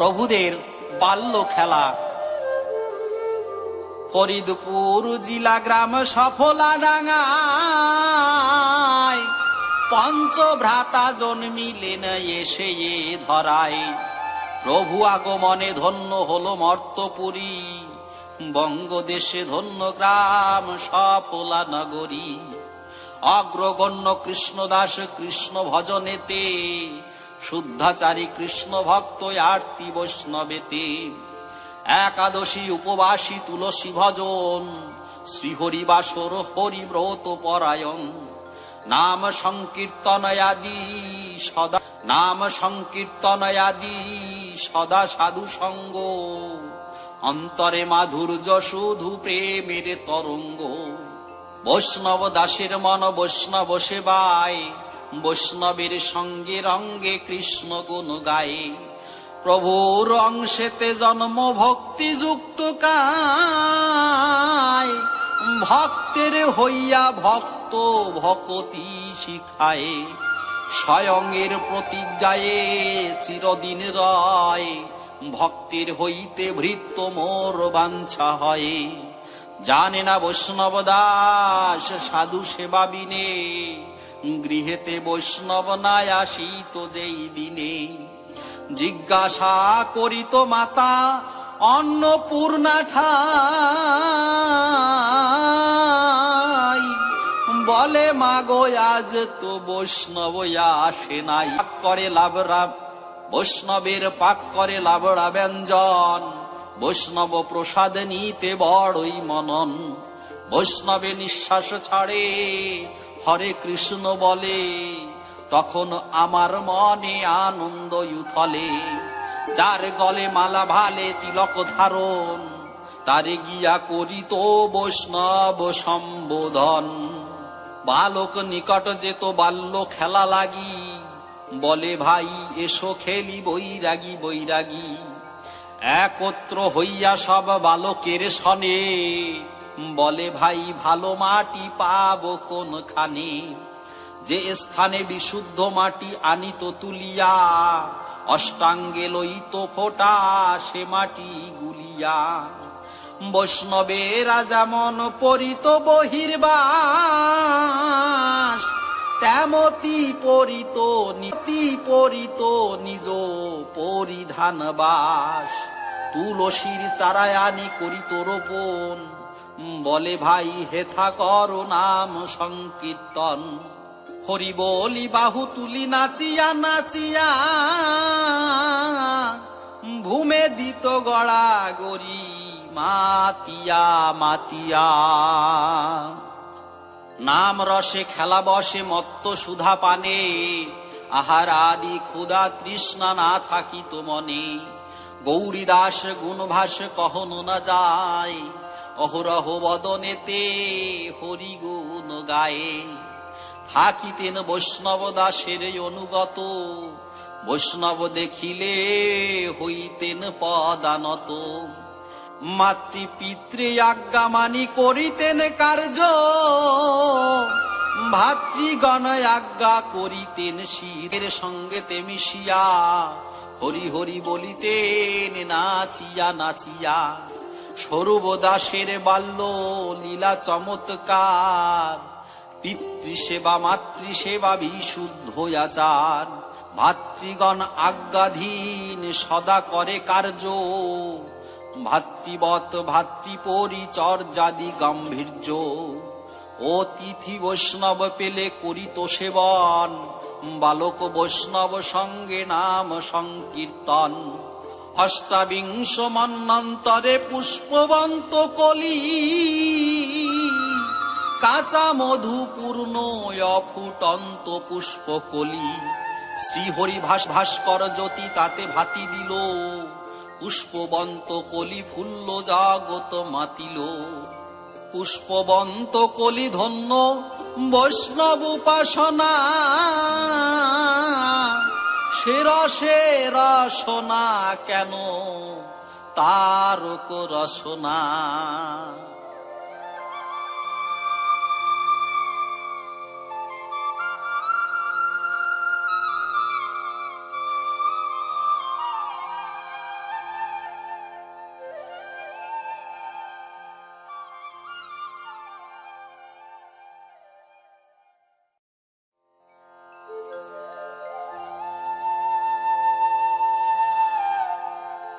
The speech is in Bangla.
প্রভুদের বাল্য খেলা। ফরিদপুর জিলা গ্রাম সফলা ডাঙায় পঞ্চভ্রাতা জন্মিলেন এসে এ ধরায়। প্রভু আগমনে ধন্য হলো মর্তপুরী, বঙ্গদেশে ধন্য গ্রাম সফলা নগরী অগ্রগণ্য কৃষ্ণদাস কৃষ্ণ ভজনেতে শুদ্ধাচারী কৃষ্ণ ভক্ত আরতি বৈষ্ণবেতে একাদশী উপবাসী তুলসী ভজন শ্রীহরি বাসর হরিব্রত পরায়ণ। নাম সংকীর্তনয়াদি সদা, নাম সংকীর্তনয়াদি সদা সাধু সঙ্গ। অন্তরে মাধুর্য শুধু প্রেমের তরঙ্গ। বৈষ্ণব দাসের মন বৈষ্ণব সেবায়। বৈষ্ণবের সঙ্গে রঙ্গে কৃষ্ণ গুণ গায়ে। প্রভুর অংশেতে জন্ম ভক্তি যুক্ত কায়। ভক্তের হইয়া ভক্ত ভকতি শিখায়। স্বয়ংের প্রতিজ্ঞায়ে চিরদিন রয়। ভক্তির হইতে ভৃত্য মোর বাঞ্ছা হয়। জানে না বৈষ্ণব দাস সাধু সেবা বিনে। গৃহেতে বৈষ্ণব নাই আসিত যেই দিনে জিজ্ঞাসা করিত মাতা অন্নপূর্ণা ঠাই বলে, মাগো, আজ তো বৈষ্ণব আসে নাই। করে লাভরা বৈষ্ণবের পাক করে লাভরা ব্যঞ্জন। বৈষ্ণব প্রসাদ নিতে বড়ই মনন, বৈষ্ণবে নিঃশ্বাস ছাড়ে। হরে কৃষ্ণ বলে, তখন আমার মনে আনন্দ উথলে। যার গলে মালা ভালে তিলক ধারণ, তারে গিয়া করিত বৈষ্ণব সম্বোধন। বালক নিকট যেত বাল্য খেলা লাগি, বলে, ভাই, এসো খেলি বৈরাগী বৈরাগী। একত্র হইয়া সব বালকের সনে বলে, ভাই, ভালো মাটি পাব কোনখানে? যে স্থানে বিশুদ্ধ মাটি আনিত তুলিয়া, অষ্টাঙ্গে লইত ফোটা সে মাটি গুলিয়া। বৈষ্ণবে রাজা মন পরিত বহির্বাস, তেমতি পরিত নীতি পরিত নিজ পরিধান বাস। তুলসীর চারায়ানি করিত রোপণ বলে, ভাই হেথা কর নাম সংকীর্তন। হরি বলি, বাহু তুলি, নাচিয়া নাচিয়া। ভূমে দিত গড়া গরি মাতিয়া মাতিয়া। নাম রসে খেলা বসে, মত্ত সুধা পানে। আহার আদি ক্ষুধা তৃষ্ণা না থাকিত মনে। গৌরী দাস গুণভাস কহনো না যায়। অহরহ বদনেতে হরি গুণ গায়ে। থাকিতেন বৈষ্ণব দাসের অনুগত, বৈষ্ণব দেখিলে হইতেন পদানত। মাতৃ পিতৃ আজ্ঞা মানি করিতেন কার্য, ভাতৃগণ আজ্ঞা করিতেন শিরের সঙ্গে মিশিয়া। হরি হরি বলিতেন, নাচিয়া নাচিয়া। স্বরূপ দাসের বাল্য লীলা চমৎকার। পিতৃসেবা, মাতৃসেবা বিশুদ্ধ আচার। ভাতৃগণ আজ্ঞাধীন সদা করে কার্য। ভাতৃবত ভাতৃপরিচর্যাদি গাম্ভীর্য। অতিথি বৈষ্ণব পেলে করিত সেবন। বালক বৈষ্ণব সঙ্গে নাম সংকীর্তন। অষ্টাবিংশ মন্নন্তরে পুষ্পবন্ত কলি। কাঁচা মধু পূর্ণ অফুটন্ত পুষ্পকলি। শ্রীহরি ভাস ভাস্কর জ্যোতি তাতে ভাতি দিল। পুষ্পবন্ত কলি ফুল্ল জাগত মাতিল। পুষ্পবন্ত কলি ধন্য বৈষ্ণব উপাসনা। সে সেরা সোনা কেন? তার রসনা